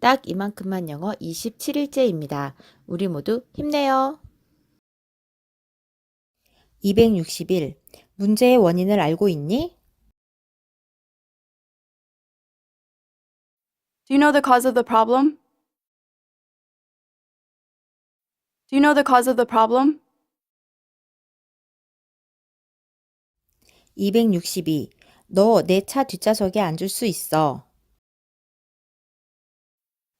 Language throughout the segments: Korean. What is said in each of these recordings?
딱 이만큼만 영어 27일째입니다. 우리 모두 힘내요. 261. 문제의 원인을 알고 있니? Do you know the cause of the problem? Do you know the cause of the problem? 262. 너 내 차 뒷좌석에 앉을 수 있어.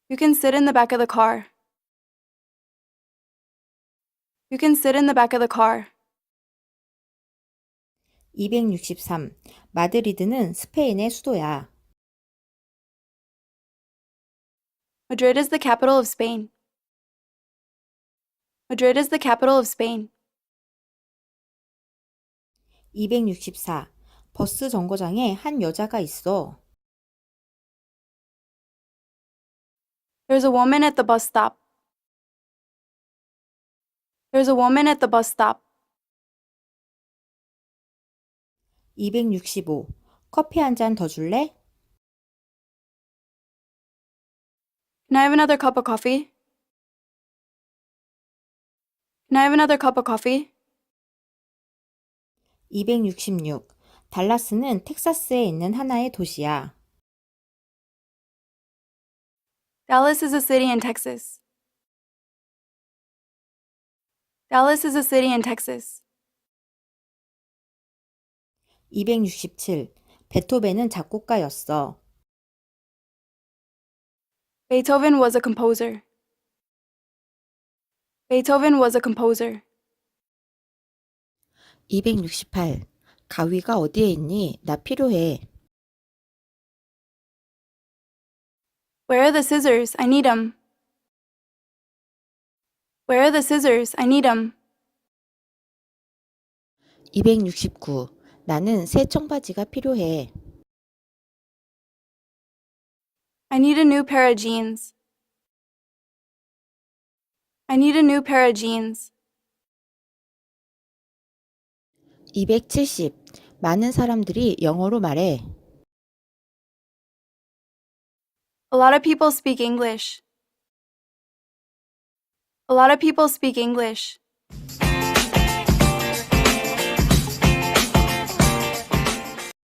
You can sit in the back of the car. You can sit in the back of the car. 263. 마드리드는 스페인의 수도야. Madrid is the capital of Spain. Madrid is the capital of Spain. 264. 버스 정거장에 한 여자가 있어. There's a woman at the bus stop. There's a woman at the bus stop. 265. 커피 한 잔 더 줄래? Can I have another cup of coffee? Can I have another cup of coffee? 266. 달라스는 텍사스에 있는 하나의 도시야. Dallas is a city in Texas. Dallas is a city in Texas. 267. 베토벤은 작곡가였어. Beethoven was a composer. Beethoven was a composer. 268. 가위가 어디에 있니? 나 필요해. Where are the scissors? I need 'em. Where are the scissors? I need 'em. 269. 나는 새 청바지가 필요해. I need a new pair of jeans. I need a new pair of jeans. 270. 많은 사람들이 영어로 말해. A lot of people speak English. A lot of people speak English.